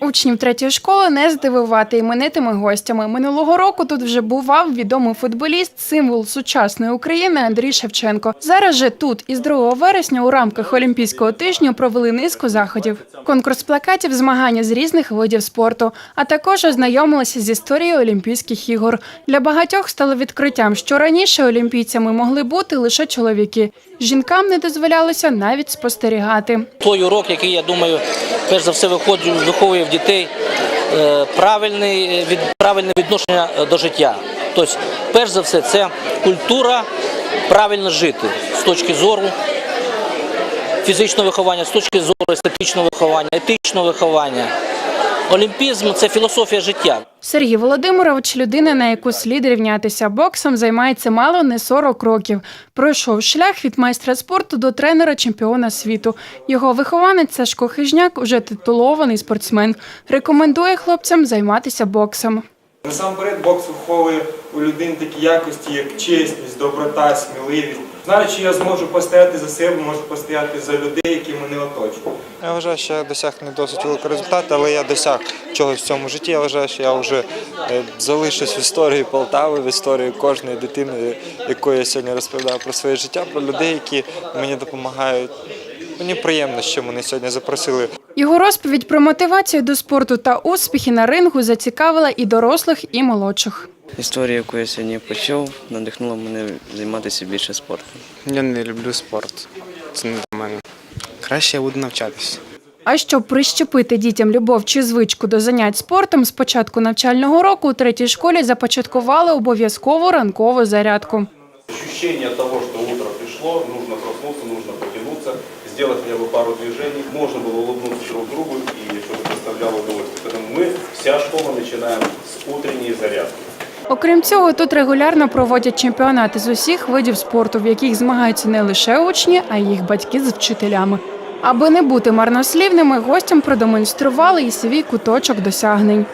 Учнів третьої школи не здивувати іменитими гостями. Минулого року тут вже бував відомий футболіст, символ сучасної України Андрій Шевченко. Зараз же тут із 2 вересня у рамках Олімпійського тижня провели низку заходів. Конкурс плакатів, змагання з різних видів спорту, а також ознайомилися з історією Олімпійських ігор. Для багатьох стало відкриттям, що раніше олімпійцями могли бути лише чоловіки. Жінкам не дозволялося навіть спостерігати. Той урок, який я думаю, перш за все виховує в дітей е, від, правильне відношення е, до життя. Тобто, перш за все, це культура правильно жити з точки зору фізичного виховання, з точки зору естетичного виховання, етичного виховання. Олімпізм це філософія життя. Сергій Володимирович людина, на яку слід рівнятися. Боксом займається мало не 40 років. Пройшов шлях від майстра спорту до тренера чемпіона світу. Його вихованець Сашко Хижняк уже титулований спортсмен. Рекомендує хлопцям займатися боксом. Насамперед бокс виховує у людини такі якості, як чесність, доброта, сміливість. Знаю, що я зможу постояти за себе, можу постояти за людей, які мене оточують. Я вважаю, що я досяг не досить великого результату, але я досяг чогось в цьому житті. Я вважаю, що я вже е, залишусь в історії Полтави, в історії кожної дитини, якої я сьогодні розповідаю про своє життя, про людей, які мені допомагають. Мені приємно, що мене сьогодні запросили Його розповідь про мотивацію до спорту та успіхи на рингу зацікавила і дорослих, і молодших. Історія, яку я сьогодні почув, надихнула мене займатися більше спортом. Я не люблю спорт. Це не до мене. Краще я буду навчатися. А щоб прищепити дітям любов чи звичку до занять спортом, з початку навчального року у третій школі започаткували обов'язкову ранкову зарядку. Ощущение того, что утро пришло, нужно проснуться, нужно потянуться, сделать хотя бы пару движений. Можно было улыбнуться друг другу и чтобы доставляло удовольствие. Поэтому мы, вся школа, начинаем с утренней зарядки. Окрім цього, тут регулярно проводять чемпіонати з усіх видів спорту, в яких змагаються не лише учні, а й їх батьки з вчителями. Аби не бути марнослівними, гостям продемонстрували і свій куточок досягнень.